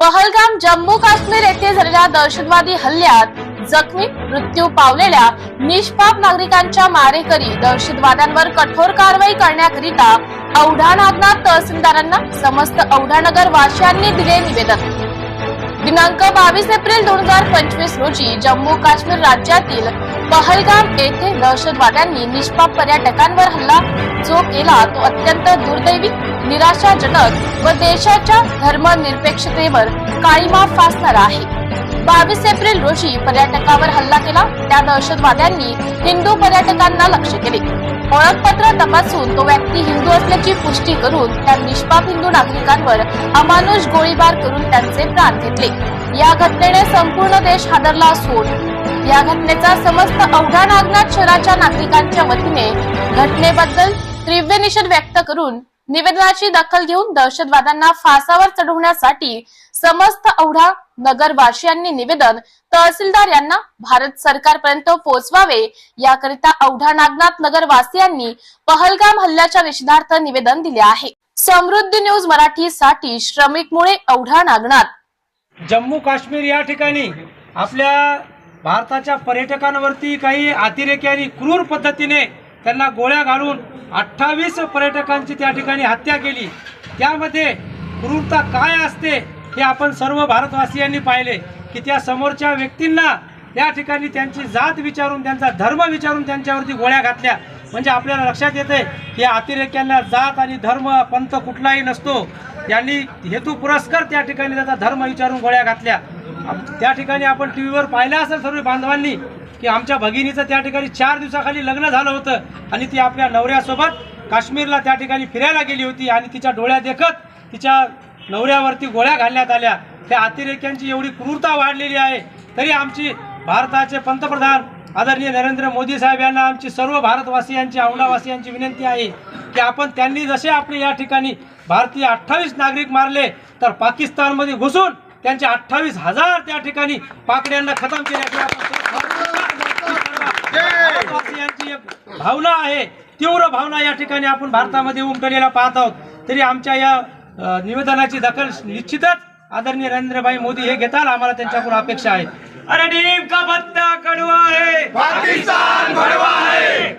पहलगाम जम्मू काश्मीर येथे झालेल्या दहशतवादी हल्ल्यात जखमी मृत्यू पावलेल्या निष्पाप नागरिकांच्या मारेकरी दहशतवाद्यांवर कठोर कारवाई करण्याकरिता औढा नागनाथ तहसीलदारांना समस्त औढानगर वासियांनी दिले निवेदन. दिनांक बावीस एप्रिल दोन हजार पंचवीस रोजी जम्मू काश्मीर राज्यातील पहलगाम येथे दहशतवाद्यांनी निष्पाप पर्यटकांवर हल्ला. जो केला तो अत्यंत दुर्दैवी निराशाजनक व देशाच्या धर्मनिरपेक्षतेवर काळीमा फासणारा आहे. बावीस एप्रिल रोजी पर्यटकावर हल्ला केला. त्या दहशतवाद्यांनी हिंदू पर्यटकांना लक्ष्य केले. ओळखपत्र तपासून तो व्यक्ती हिंदू असल्याची पुष्टी करून त्या निष्पाप हिंदू नागरिकांवर अमानुष गोळीबार करून त्यांचे प्राण घेतले. या घटनेने संपूर्ण देश हादरला असून या घटनेचा समस्त अवघा नागनाथ शहराच्या नागरिकांच्या वतीने घटनेबद्दल तीव्र निषेध व्यक्त करून निवेदनाची दखल घेऊन दहशतवाद्यांना फासावर चढवण्यासाठी समस्त औढा नगरवासियांनी निवेदन तहसीलदार यांना भारत सरकारपर्यंत पोहोचवावे याकरिता औढा नागनाथ नगरवासियांनी पहलगाम हल्ल्याच्या निषेधार्थ निवेदन दिले आहे. समृद्धी न्यूज मराठीसाठी श्रमिक मुळे औढा नागनाथ. जम्मू काश्मीर या ठिकाणी आपल्या भारताच्या पर्यटकांवरती काही अतिरेक्यांनी क्रूर पद्धतीने त्यांना गोळ्या घालून अठ्ठावीस पर्यटकांची त्या ठिकाणी हत्या केली. त्यामध्ये क्रूरता काय असते हे आपण सर्व भारतवासियांनी पाहिले. की त्या समोरच्या व्यक्तींना त्या ठिकाणी त्यांची जात विचारून त्यांचा धर्म विचारून त्यांच्यावरती गोळ्या घातल्या. म्हणजे आपल्याला लक्षात येते की अतिरेक्यांना जात आणि धर्म पंथ कुठलाही नसतो. यांनी हेतू पुरस्कार त्या ठिकाणी त्याचा धर्म विचारून गोळ्या घातल्या. त्या ठिकाणी आपण टी व्हीवर पाहिलं असेल सर्व बांधवांनी की आमच्या भगिनीचं त्या ठिकाणी चार दिवसाखाली लग्न झालं होतं आणि ती आपल्या नवऱ्यासोबत काश्मीरला त्या ठिकाणी फिरायला गेली होती आणि तिच्या डोळ्या देखत तिच्या नवऱ्यावरती गोळ्या घालण्यात आल्या. त्या अतिरेक्यांची एवढी क्रूरता वाढलेली आहे. तरी आमची भारताचे पंतप्रधान आदरणीय नरेंद्र मोदी साहेब यांना आमची सर्व भारतवासियांची औंढावासियांची विनंती आहे की आपण त्यांनी जसे आपले या ठिकाणी भारतीय अठ्ठावीस नागरिक मारले तर पाकिस्तानमध्ये घुसून त्यांचे अठ्ठावीस हजार त्या ठिकाणी पाकड्यांना खतम केल्याशिवाय आपण भारतवासियांची एक भावना आहे. तीव्र भावना या ठिकाणी आपण भारतामध्ये उमटलेल्या पाहत आहोत. तरी आमच्या या निवेदनाची दखल निश्चितच आदरणीय नरेंद्रभाई मोदी हे घेताल. आम्हाला त्यांच्याकडून अपेक्षा आहे. अरे नीम का पत्ता कडवा आहे? पाकिस्तान भड़वा आहे.